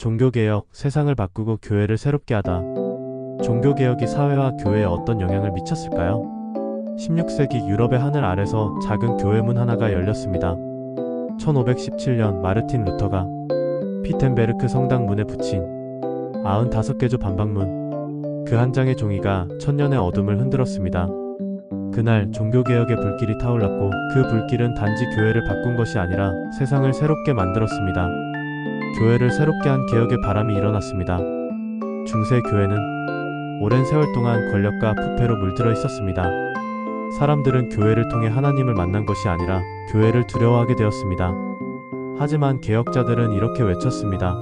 종교개혁, 세상을 바꾸고 교회를 새롭게 하다. 종교개혁이 사회와 교회에 어떤 영향을 미쳤을까요? 16세기 유럽의 하늘 아래서 작은 교회문 하나가 열렸습니다. 1517년 마르틴 루터가 피텐베르크 성당 문에 붙인 95개조 반박문 그 한 장의 종이가 천년의 어둠을 흔들었습니다. 그날 종교개혁의 불길이 타올랐고 그 불길은 단지 교회를 바꾼 것이 아니라 세상을 새롭게 만들었습니다. 교회를 새롭게 한 개혁의 바람이 일어났습니다. 중세 교회는 오랜 세월 동안 권력과 부패로 물들어 있었습니다. 사람들은 교회를 통해 하나님을 만난 것이 아니라 교회를 두려워하게 되었습니다. 하지만 개혁자들은 이렇게 외쳤습니다.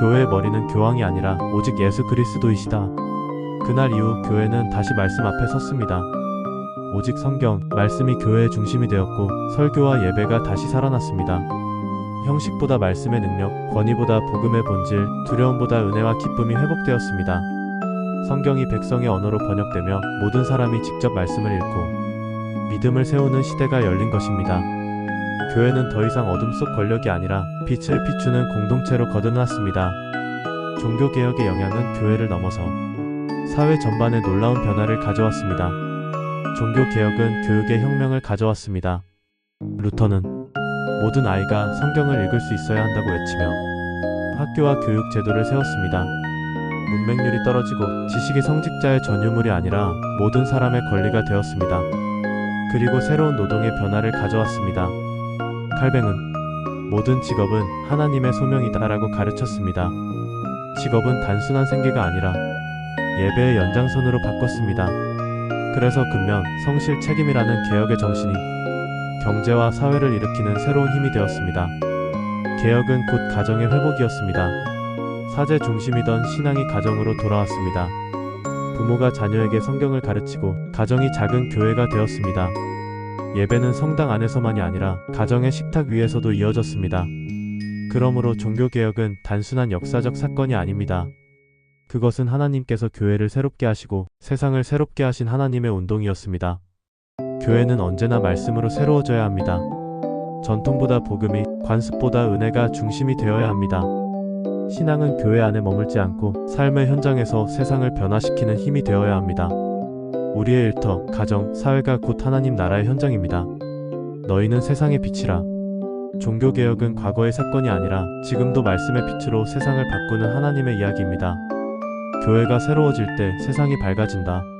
교회의 머리는 교황이 아니라 오직 예수 그리스도이시다. 그날 이후 교회는 다시 말씀 앞에 섰습니다. 오직 성경, 말씀이 교회의 중심이 되었고 설교와 예배가 다시 살아났습니다. 형식보다 말씀의 능력, 권위보다 복음의 본질, 두려움보다 은혜와 기쁨이 회복되었습니다. 성경이 백성의 언어로 번역되며 모든 사람이 직접 말씀을 읽고 믿음을 세우는 시대가 열린 것입니다. 교회는 더 이상 어둠 속 권력이 아니라 빛을 비추는 공동체로 거듭났습니다. 종교개혁의 영향은 교회를 넘어서 사회 전반에 놀라운 변화를 가져왔습니다. 종교개혁은 교육의 혁명을 가져왔습니다. 루터는 모든 아이가 성경을 읽을 수 있어야 한다고 외치며 학교와 교육 제도를 세웠습니다. 문맹률이 떨어지고 지식이 성직자의 전유물이 아니라 모든 사람의 권리가 되었습니다. 그리고 새로운 노동의 변화를 가져왔습니다. 칼뱅은 모든 직업은 하나님의 소명이다라고 가르쳤습니다. 직업은 단순한 생계가 아니라 예배의 연장선으로 바꿨습니다. 그래서 근면, 성실, 책임이라는 개혁의 정신이 경제와 사회를 일으키는 새로운 힘이 되었습니다. 개혁은 곧 가정의 회복이었습니다. 사제 중심이던 신앙이 가정으로 돌아왔습니다. 부모가 자녀에게 성경을 가르치고 가정이 작은 교회가 되었습니다. 예배는 성당 안에서만이 아니라 가정의 식탁 위에서도 이어졌습니다. 그러므로 종교개혁은 단순한 역사적 사건이 아닙니다. 그것은 하나님께서 교회를 새롭게 하시고 세상을 새롭게 하신 하나님의 운동이었습니다. 교회는 언제나 말씀으로 새로워져야 합니다. 전통보다 복음이, 관습보다 은혜가 중심이 되어야 합니다. 신앙은 교회 안에 머물지 않고 삶의 현장에서 세상을 변화시키는 힘이 되어야 합니다. 우리의 일터, 가정, 사회가 곧 하나님 나라의 현장입니다. 너희는 세상의 빛이라. 종교개혁은 과거의 사건이 아니라 지금도 말씀의 빛으로 세상을 바꾸는 하나님의 이야기입니다. 교회가 새로워질 때 세상이 밝아진다.